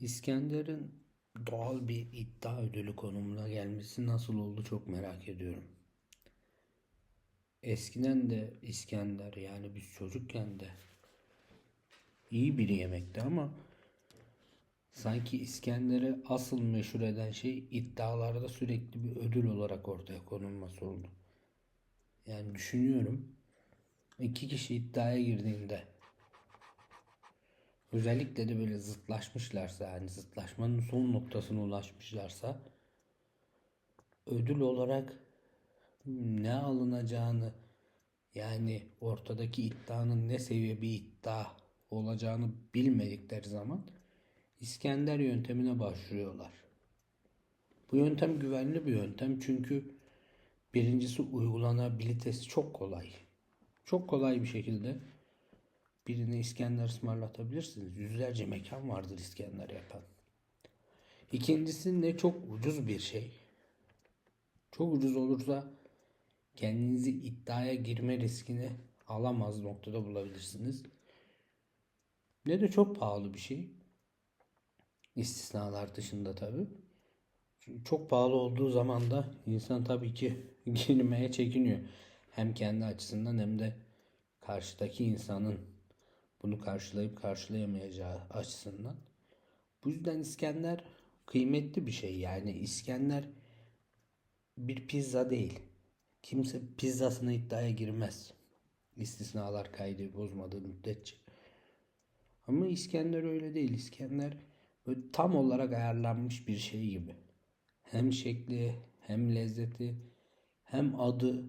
İskender'in doğal bir iddia ödülü konumuna gelmesi nasıl oldu çok merak ediyorum. Eskiden de İskender yani biz çocukken de iyi bir yemekti ama sanki İskender'i asıl meşhur eden şey iddialarda sürekli bir ödül olarak ortaya konulması oldu. Yani düşünüyorum iki kişi iddiaya girdiğinde özellikle de böyle zıtlaşmışlarsa yani zıtlaşmanın son noktasına ulaşmışlarsa ödül olarak ne alınacağını yani ortadaki iddianın ne seviye bir iddia olacağını bilmedikleri zaman İskender yöntemine başlıyorlar. Bu yöntem güvenli bir yöntem çünkü birincisi uygulanabilitesi çok kolay. Çok kolay bir şekilde birine İskender ısmarlatabilirsiniz. Yüzlerce mekan vardır İskender yapan. İkincisi ne çok ucuz bir şey. Çok ucuz olursa kendinizi iddiaya girme riskini alamaz noktada bulabilirsiniz. Ne de çok pahalı bir şey. İstisnalar dışında tabi. Çok pahalı olduğu zaman da insan tabii ki girmeye çekiniyor. Hem kendi açısından hem de karşıdaki insanın bunu karşılayıp karşılayamayacağı açısından. Bu yüzden İskender kıymetli bir şey. Yani İskender bir pizza değil. Kimse pizzasına iddiaya girmez. İstisnalar kaydı bozmadığı müddetçe. Ama İskender öyle değil. İskender böyle tam olarak ayarlanmış bir şey gibi. Hem şekli, hem lezzeti, hem adı,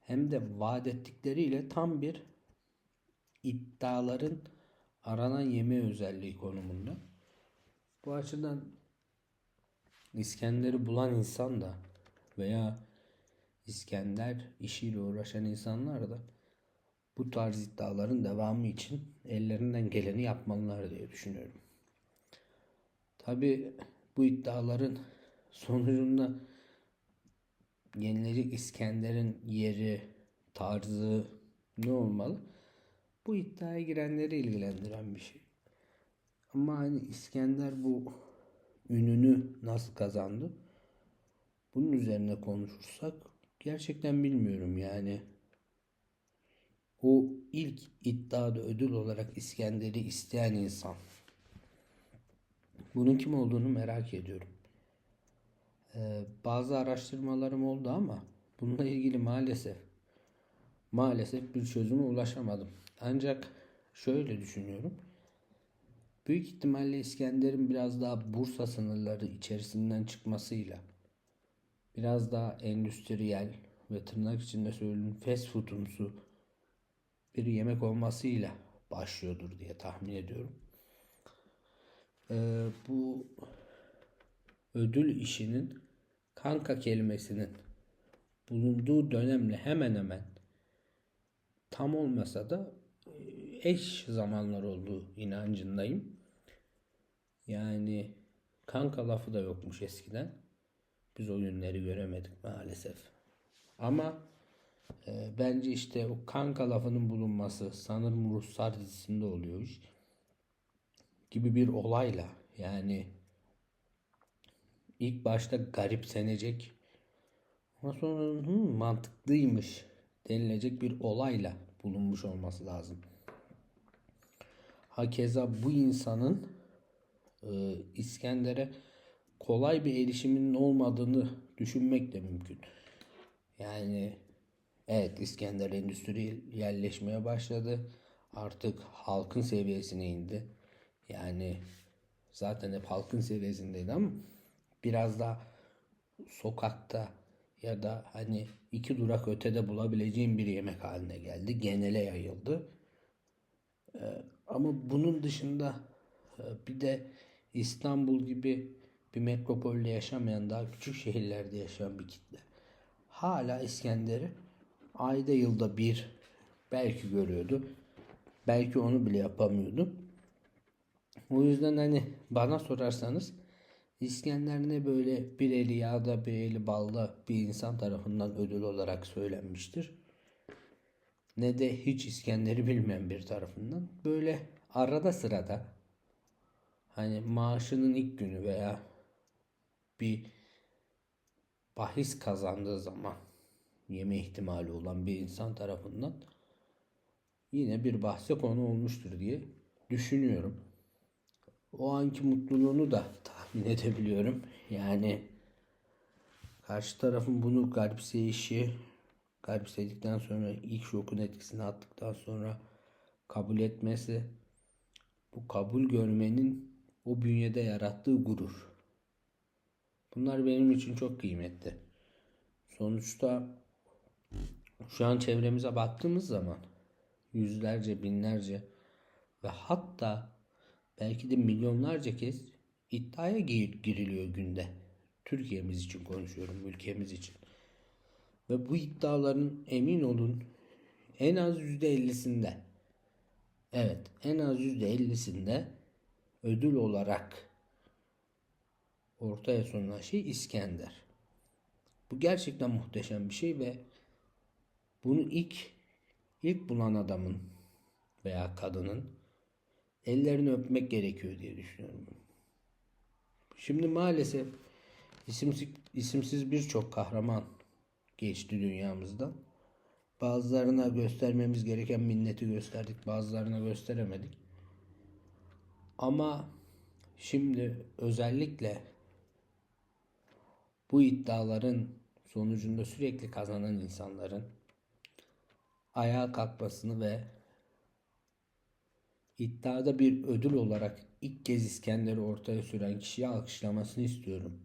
hem de vaat ettikleriyle tam bir iddiaların aranan yeme özelliği konumunda. Bu açıdan İskender'i bulan insan da veya İskender işiyle uğraşan insanlar da bu tarz iddiaların devamı için ellerinden geleni yapmalılar diye düşünüyorum. Tabi bu iddiaların sonucunda yenilecek İskender'in yeri, tarzı ne olmalı? Bu iddiaya girenleri ilgilendiren bir şey. Ama hani İskender bu ününü nasıl kazandı? Bunun üzerine konuşursak gerçekten bilmiyorum yani. O ilk iddiada ödül olarak İskender'i isteyen insan. Bunun kim olduğunu merak ediyorum. Ee, bazı araştırmalarım oldu ama bununla ilgili maalesef maalesef bir çözüme ulaşamadım. Ancak şöyle düşünüyorum. Büyük ihtimalle İskender'in biraz daha Bursa sınırları içerisinden çıkmasıyla biraz daha endüstriyel ve tırnak içinde söyleyeyim fast foodumsu bir yemek olmasıyla başlıyordur diye tahmin ediyorum. Ee, bu ödül işinin kanka kelimesinin bulunduğu dönemle hemen hemen tam olmasa da e, eş zamanlar olduğu inancındayım. Yani kanka lafı da yokmuş eskiden. Biz o günleri göremedik maalesef. Ama e, bence işte o kanka lafının bulunması sanırım Ruslar dizisinde oluyor gibi bir olayla yani ilk başta garipsenecek ama sonra hmm, mantıklıymış denilecek bir olayla bulunmuş olması lazım. Hakeza bu insanın e, İskender'e kolay bir erişiminin olmadığını düşünmek de mümkün. Yani evet İskender endüstri yerleşmeye başladı. Artık halkın seviyesine indi. Yani zaten hep halkın seviyesindeydi ama biraz da sokakta ya da hani iki durak ötede bulabileceğim bir yemek haline geldi. Genele yayıldı. Ee, ama bunun dışında e, bir de İstanbul gibi bir metropolde yaşamayan daha küçük şehirlerde yaşayan bir kitle. Hala İskender'i ayda yılda bir belki görüyordu. Belki onu bile yapamıyordu. O yüzden hani bana sorarsanız İskender ne böyle bir eli yağda bir eli balda bir insan tarafından ödül olarak söylenmiştir. Ne de hiç İskender'i bilmeyen bir tarafından. Böyle arada sırada hani maaşının ilk günü veya bir bahis kazandığı zaman yeme ihtimali olan bir insan tarafından yine bir bahse konu olmuştur diye düşünüyorum. O anki mutluluğunu da tahmin edebiliyorum. Yani karşı tarafın bunu garipseyişi, garipsedikten sonra ilk şokun etkisini attıktan sonra kabul etmesi, bu kabul görmenin o bünyede yarattığı gurur. Bunlar benim için çok kıymetli. Sonuçta şu an çevremize baktığımız zaman yüzlerce, binlerce ve hatta belki de milyonlarca kez iddiaya gir- giriliyor günde. Türkiye'miz için konuşuyorum, ülkemiz için. Ve bu iddiaların emin olun en az yüzde ellisinde evet en az yüzde ellisinde ödül olarak ortaya sunulan şey İskender. Bu gerçekten muhteşem bir şey ve bunu ilk ilk bulan adamın veya kadının ellerini öpmek gerekiyor diye düşünüyorum. Şimdi maalesef isimsiz, isimsiz birçok kahraman geçti dünyamızdan. Bazılarına göstermemiz gereken minneti gösterdik, bazılarına gösteremedik. Ama şimdi özellikle bu iddiaların sonucunda sürekli kazanan insanların ayağa kalkmasını ve iddiada bir ödül olarak ilk kez İskender'i ortaya süren kişiyi alkışlamasını istiyorum.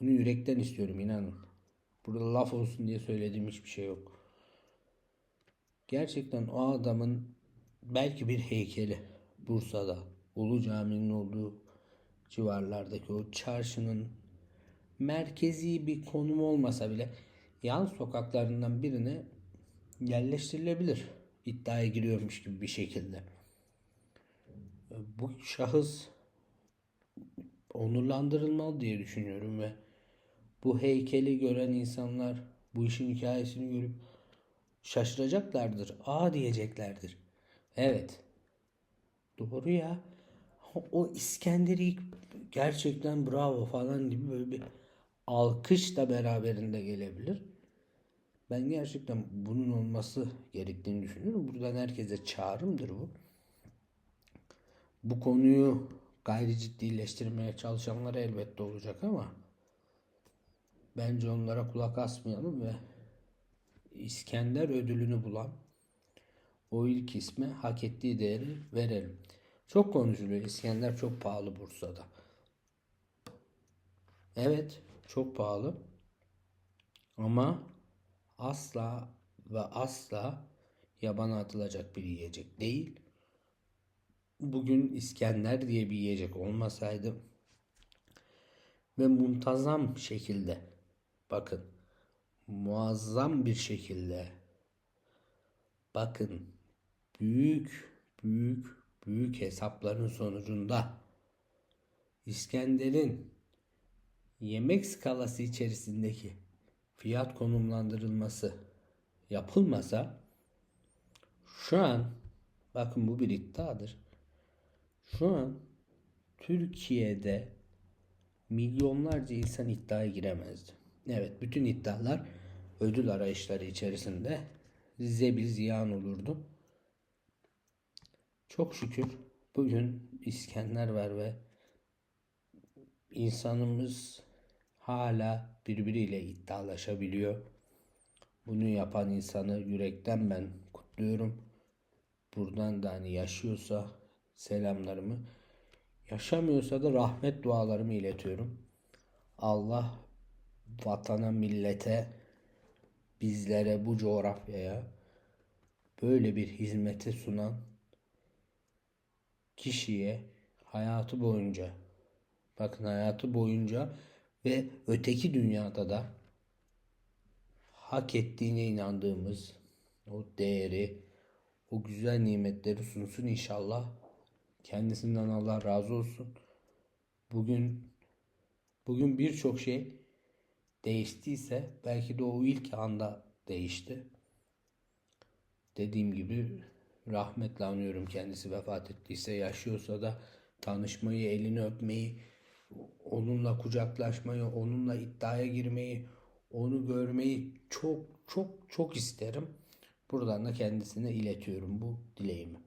Bunu yürekten istiyorum inanın. Burada laf olsun diye söylediğim hiçbir şey yok. Gerçekten o adamın belki bir heykeli Bursa'da Ulu Cami'nin olduğu civarlardaki o çarşının merkezi bir konum olmasa bile yan sokaklarından birine yerleştirilebilir. İddiaya giriyormuş gibi bir şekilde. Bu şahıs onurlandırılmalı diye düşünüyorum ve bu heykeli gören insanlar bu işin hikayesini görüp şaşıracaklardır. Aa diyeceklerdir. Evet. Doğru ya. O İskender'i gerçekten bravo falan gibi böyle bir alkış da beraberinde gelebilir. Ben gerçekten bunun olması gerektiğini düşünüyorum. Buradan herkese çağrımdır bu. Bu konuyu gayri ciddileştirmeye çalışanlar elbette olacak ama bence onlara kulak asmayalım ve İskender ödülünü bulan o ilk isme hak ettiği değeri verelim. Çok konuşuluyor. İskender çok pahalı Bursa'da. Evet, çok pahalı. Ama asla ve asla yabana atılacak bir yiyecek değil. Bugün İskender diye bir yiyecek olmasaydı ve muntazam şekilde bakın muazzam bir şekilde bakın büyük büyük büyük hesapların sonucunda İskender'in yemek skalası içerisindeki fiyat konumlandırılması yapılmasa şu an bakın bu bir iddiadır. Şu an Türkiye'de milyonlarca insan iddiaya giremezdi. Evet bütün iddialar ödül arayışları içerisinde zebil ziyan olurdu. Çok şükür bugün İskender var ve insanımız hala birbiriyle iddialaşabiliyor. Bunu yapan insanı yürekten ben kutluyorum. Buradan da hani yaşıyorsa selamlarımı, yaşamıyorsa da rahmet dualarımı iletiyorum. Allah vatana, millete, bizlere, bu coğrafyaya böyle bir hizmeti sunan kişiye hayatı boyunca bakın hayatı boyunca ve öteki dünyada da hak ettiğine inandığımız o değeri, o güzel nimetleri sunsun inşallah. Kendisinden Allah razı olsun. Bugün bugün birçok şey değiştiyse belki de o ilk anda değişti. Dediğim gibi rahmetle anıyorum kendisi vefat ettiyse yaşıyorsa da tanışmayı, elini öpmeyi, onunla kucaklaşmayı, onunla iddiaya girmeyi, onu görmeyi çok çok çok isterim. Buradan da kendisine iletiyorum bu dileğimi.